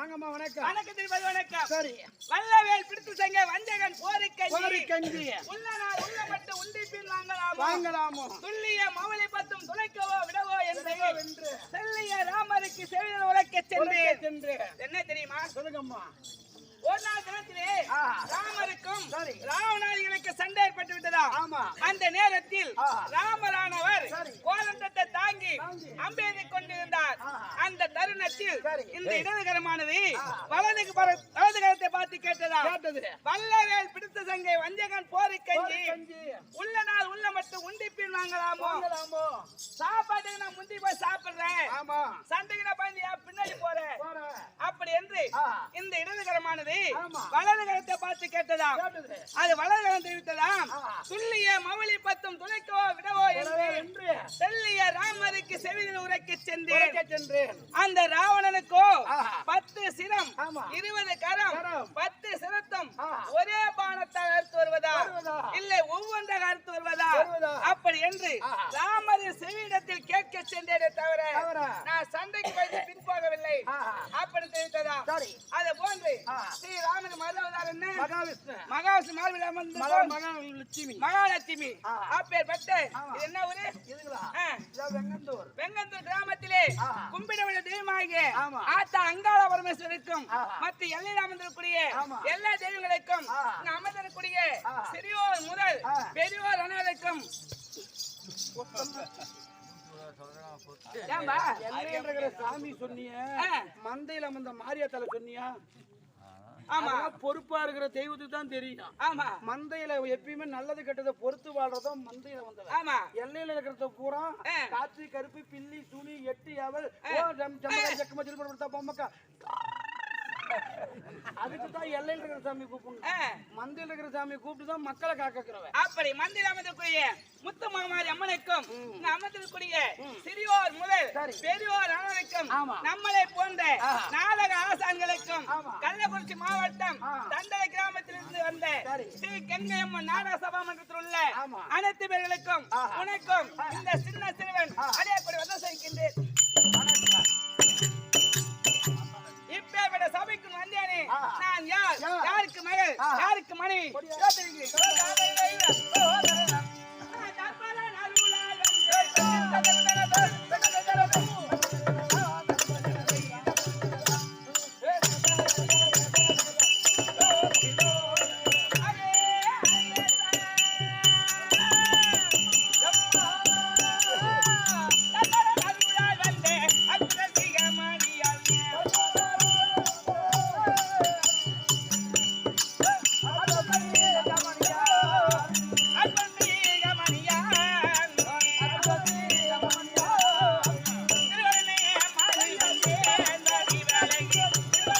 வாங்கம்மா வணக்கம். வணக்கத்தில் பதில் வணக்கம். சரி. வல்லவேல் பிடித்து சங்க வஞ்சகன் போருக்கு கோரி கஞ்சி. உள்ள நாள் உள்ளப்பட்டு உண்டி பின் வாங்கலாமோ? துல்லிய மவளை பத்தும் துளைக்கவோ விடவோ என்று செல்லிய ராமருக்கு செவிதல் உழைக்க சென்று சென்று என்ன தெரியுமா? சொல்லுங்கம்மா. ஒரு நாள் தினத்திலே. ராமருக்கும். ராவணாதிகளுக்கு சண்டை ஏற்பட்டு விட்டதா ஆமா. அந்த நேரத்தில். ராமரானவர். கோலந்தத்தை சரி. இந்த இடதுகரமானது. வலதுக்கு பர- வலதுகரத்தை பார்த்து கேட்டதா? வல்லவேல் பிடித்த சங்கை வஞ்சகன் கோரி கஞ்சி. உள்ள நாள் உள்ள மட்டும் உண்டிப்பின் வாங்கலாமோ? சாப்பாட்டுக்கு நான் முந்தி போய் சாப்பிடுறேன். ஆமா. சண்டைக்கு நான் பயந்து பின்னாடி போறேன் அப்படி என்று. இந்த இடதுகரமானது ஆமா. வலதுகரத்தை பார்த்து கேட்டதாம். கேட்டது. அது வலதுகரம் தெரிவித்ததாம். ஆ. துல்லிய மவளி பத்தும் என்று என்று செல்லிய ராமருக்கு செவிதில் உரைக்க சென்றேன் அந்த ராவணனுக்கோ. பத்து சிரம். இருபது கரம். பத்து சிரத்தம். ஒரே பானத்தால் அறுத்து வருவதா? இல்லை ஒவ்வொன்றாக அறுத்து வருவதா? அப்படி என்று. ராமரின் செவியிடத்தில் கேட்க சென்றேனே தவிர. நான் சண்டைக்கு போய் பின்போகவில்லை. அப்படி தெரிவித்ததா அது போன்று. ஸ்ரீ ராமன் மருதவதார் மகாவிஷ்ணு மகாவிஷ்ணு மார்பில் அமர்ந்து மகா லட்சுமி மகாலட்சுமி. இது என்ன ஊரு வெங்கந்தூர் வெங்கந்தூர் கிராமத்திலே ஆஹா. கும்பிடவிட தெய்வமாகிய. ஆத்தா அங்காள பரமேஸ்வருக்கும். மத்த எல்லையில் அமர்ந்திருக்கூடிய. எல்லா தெய்வங்களுக்கும் அமர்ந்திருக்கூடிய. சிறியோர் முதல். பெரியோர் அனைவருக்கும் சாமி சொன்னிய. மந்தையில வந்த மாரியாத்தால சொன்னியா ஆமா. பொறுப்பா இருக்கிற தெய்வத்துக்கு தான் தெரியும். ஆமா. மந்தையில எப்பயுமே நல்லது கெட்டதை பொறுத்து வாழ்றதும் மந்தையில வந்தவன். ஆமா. எல்லையில இருக்கிறத பூரா. காற்று கருப்பு பில்லி துணி எட்டு அவல் ஓ ஜம் ஜம்ம ஜக்கமா ஜில் படுத்தா பொம்மக்கா. அதுக்கு தான் எல்லையில் இருக்கிற சாமி கூப்பிடணும் ஆ. மந்தையில இருக்கிற சாமி கூப்பிட்டு தான் மக்களை காக்கிறவன் அப்படி மந்திர அமர்ந்திருக்கூடிய முத்து மகமாரி அம்மனுக்கும் இங்க அமர்ந்திருக்கூடிய சிறியோர் முதல். பெரியோர். நம்மளை போன்ற. நாடக ஆசான்களுக்கும். கள்ளக்குறிச்சி மாவட்டம். தண்டலை கிராமத்திலிருந்து வந்த. ஸ்ரீ கங்கையம்மன் நாடக சபா மன்றத்தில் உள்ள. அனைத்து பேர்களுக்கும். உனக்கும் இந்த சின்ன சிறுவன். அடையக்கூடிய வதசிக்கின்றேன் இப்பேற்பட்ட யாருக்கு மனைவி?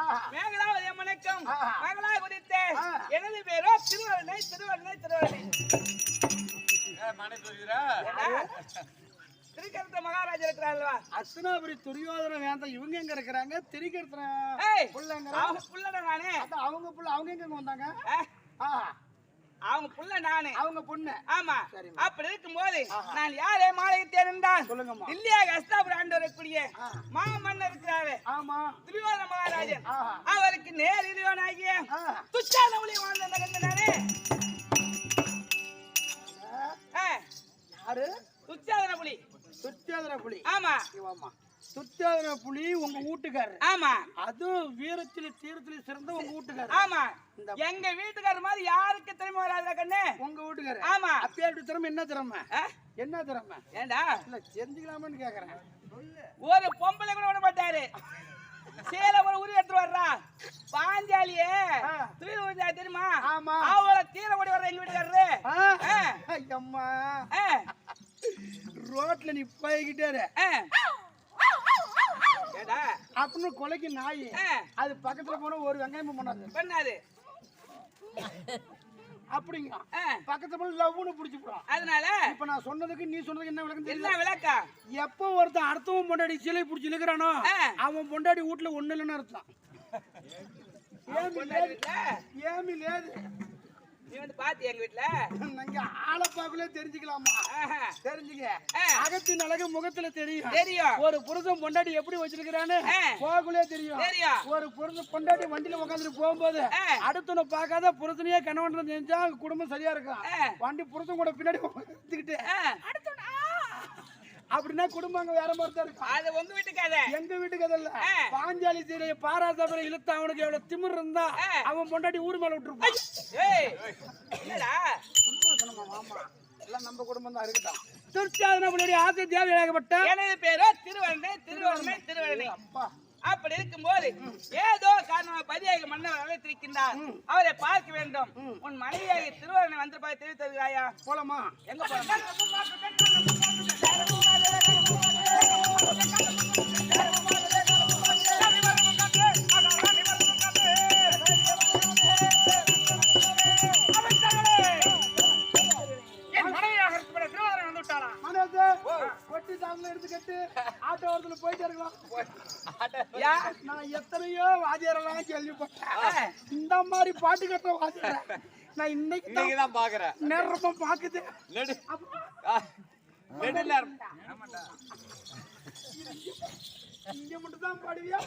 ஆஹா. மேகலாவதி அம்மனுக்கும். மகளா குறித்த. எனது பேரோ திருவருணை திருவருணை திருவருணை திருக்கருத்த மகாராஜா இருக்கிறார்களா அஸ்தினாபுரி துரியோதன வேந்தம் இவங்க எங்க இருக்கிறாங்க? புள்ளங்க அவங்க புள்ளடா நானு அவங்க புள்ள அவங்க எங்க வந்தாங்க? அவங்க புள்ள நானு. அவங்க பொண்ணு. ஆமா. அப்படி இருக்கும்போது. நான் யாரே மாலை தேர்ந்தான் சொல்லுங்கம்மா. இல்லையா அஸ்தாபுரம் ஆண்டு வரக்கூடிய ஆ. மாமன்னர் இருக்கிறாரு. ஆமா. துரியோதன மகாராஜன். அவருக்கு நேர் இறைவனாகிய ஆ. துச்சான ஒளி வாழ்ந்த நகர்ந்த நானே ஆ, யாரு? துச்சாதன புலி துத்தியாதன புலி ஆமா. இவம்மா. துத்தியாதன புலி உங்க வீட்டுக்காரர். ஆமா. அதுவும் வீரத்திலே தீரத்திலே சிறந்த உங்க வீட்டுக்காரர். ஆமா. எங்க வீட்டுக்காரர் மாதிரி யாருக்கு திறமை வராதுடா கண்ணு? உங்க வீட்டுக்காரர். ஆமா. அப்பேட்டு திறமை என்ன திறமை? என்ன திறமை? ஏண்டா? இல்ல தெரிஞ்சுக்கலாமான்னு கேக்குறேன். ஒரு பொம்பளை கூட விட மாட்டாரு. சேலை ஒரு உருவி எடுத்து வர்றா. பாஞ்சாலியே ஆ. தூய் உறிஞ்சா தெரியுமா? ஆமா. அவளை தீர ஓடி வர்ற எங்க வீட்டுக்காரரு. ஆ, ரோட்ல நீ அப்படின்னு கொலைக்கு நாய். அது பக்கத்துல போன ஒரு வெங்காயமும் பண்ணாது. பண்ணாது. அப்படிங்க. பக்கத்துல போன லவ்னு புடிச்சு போறான் அதனால? இப்ப நான் சொன்னதுக்கு நீ சொன்னதுக்கு என்ன விளக்கம் தெரியல என்ன விளக்கா? எப்போ ஒருத்தன் அடுத்தவன் பொண்டாடி சிலை பிடிச்சி இழுக்கிறானோ. அவன் பொண்டாடி வீட்டுல ஒண்ணு இல்லைன்னு அர்த்தம் ஏமி லேது. ஏமி லேது. நீ வந்து பாத்தி எங்க வீட்டுல நாங்க ஆளை தெரிஞ்சுக்கலாமா? தெரிஞ்சுக்க. அகத்தின் அழகு முகத்துல தெரியும். தெரியும். ஒரு புருஷன் பொண்டாட்டி எப்படி வச்சிருக்கிறான்னு. போகலே தெரியும். தெரியும். ஒரு புருஷன் பொண்டாட்டி வண்டியில உட்காந்துட்டு போகும்போது. அடுத்தவனை பார்க்காத புருஷனையே கணவன் செஞ்சா அவங்க குடும்பம் சரியா இருக்கும். வண்டி புருஷன் கூட பின்னாடி ஆ, அப்படின்னா குடும்பம் அங்க வேற மாதிரி தான் இருக்கும் அது உங்க வீட்டு கதை எங்க வீட்டுக்கு அதல்ல ஆ. பாஞ்சாலி சீரைய பாராசபையில இழுத்து அவனுக்கு எவ்வளவு திமிர் இருந்தா. அவன் பொண்டாட்டி ஊர் மேல விட்டுருப்பான். எல்லாம் நம்ம குடும்பம் தான் இருக்கட்டும். திருச்சாதனபுடைய ஆசை தேவையாகப்பட்ட எனது பேரோ திருவண்ணை திருவண்ணை திருவண்ணை. அப்பா. அப்படி இருக்கும்போது ஏதோ காரணமாக பதியாக மன்னர் அழைத்திருக்கின்றார் அவரை பார்க்க வேண்டும். உன் மனைவியாக திருவண்ணை வந்திருப்பாய் தெரிவித்ததுராயா போலாமா? எங்க போறோம் தாங்கல எடுத்து கட்டு ஆட்டோ வரத்துல போயிட்டே இருக்கலாம். நான் எத்தனையோ வாத்தியாரெல்லாம் கேள்விப்பட்டேன். இந்த மாதிரி பாட்டு கட்டுற வாத்தியார நான் இன்னைக்கு தான் இன்னைக்கு தான் பாக்குறேன். நேரமா பாக்குது. இங்க மட்டும் தான் பாடுவியா?